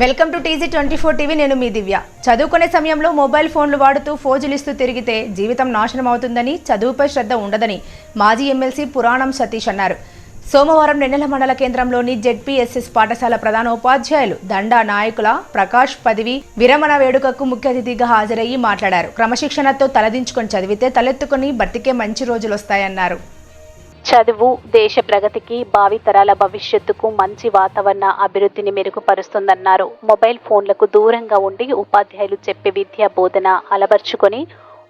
Welcome to TG twenty four TV నేను మీ దివ్య. చదువుకునే సమయంలో మొబైల్ ఫోన్లు వాడుతూ ఫోజులిస్తూ తిరిగితే జీవితం నాశనం అవుతుందని చదువుపై శ్రద్ధ ఉండదని మాజీ ఎమ్మెల్సీ పురాణం సతీష్ అన్నారు. సోమవారం నెన్నెల మండల కేంద్రంలోని జెడ్పీఎస్ఎస్ పాఠశాల ప్రధాన ఉపాధ్యాయులు దండా నాయకుల ప్రకాష్ పదవి విరమణ వేడుకకు ముఖ్య అతిథిగా హాజరయ్యి మాట్లాడారు. క్రమశిక్షణతో తలదించుకొని చదివితే తలెత్తుకొని బతికే మంచి రోజులు వస్తాయన్నారు చదువు దేశ ప్రగతికి భావితరాల భవిష్యత్తుకు మంచి వాతావరణ అభివృద్ధిని మెరుగుపరుస్తుందన్నారు. మొబైల్ ఫోన్లకు దూరంగా ఉండి ఉపాధ్యాయులు చెప్పే విద్యా బోధన అలవర్చుకొని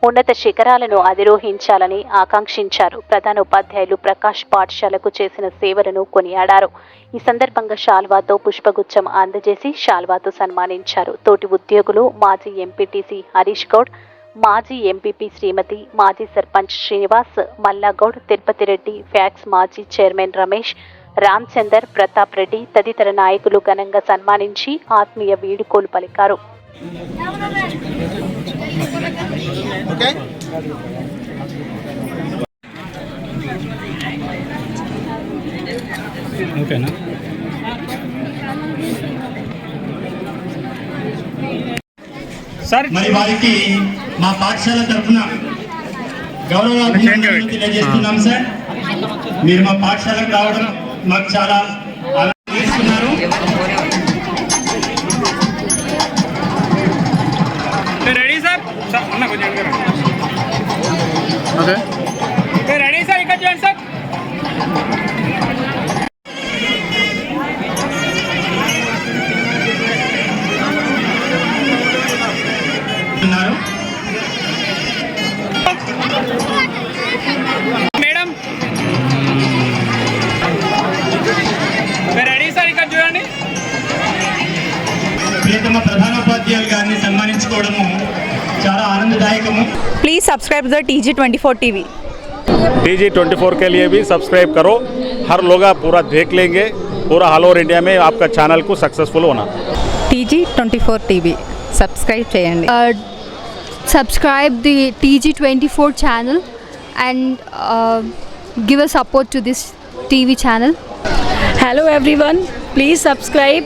ఉన్నత శిఖరాలను అధిరోహించాలని ఆకాంక్షించారు. ప్రధాన ఉపాధ్యాయులు ప్రకాష్ పాఠశాలకు చేసిన సేవలను కొనియాడారు. ఈ సందర్భంగా షాల్వాతో పుష్పగుచ్చం అందజేసి షాల్వాతో సన్మానించారు. తోటి ఉద్యోగులు మాజీ ఎంపీటీసీ హరీష్ గౌడ్ మాజీ ఎంపీపీ శ్రీమతి మాజీ సర్పంచ్ శ్రీనివాస్ మల్లాగౌడ్ తిరుపతి రెడ్డి ఫ్యాక్స్ మాజీ చైర్మన్ రమేష్ రామచందర్ ప్రతాప్ రెడ్డి తదితర నాయకులు ఘనంగా సన్మానించి ఆత్మీయ వీడుకోలు పలికారు. ఓకే ఓకేనా? సార్ మరి వారికి మా పాఠశాల తరఫున గౌరవ తెలియజేస్తున్నాం సార్. మీరు మా పాఠశాలకు రావడం మాకు చాలా ఆనందిస్తున్నారు ready sir. Okay చాలా ఆనందదాయకము Please subscribe to the TG24 TV. T G twenty four के लिए भी सब्सक्राइब करो हर लोग आप पूरा देख लेंगे पूरा ऑल ओवर इंडिया में आपका चैनल को सक्सेसफुल होना TG24 TV. Subscribe చేయండి uh, subscribe the TG24 channel and uh, give a support to this TV channel. Hello everyone, please subscribe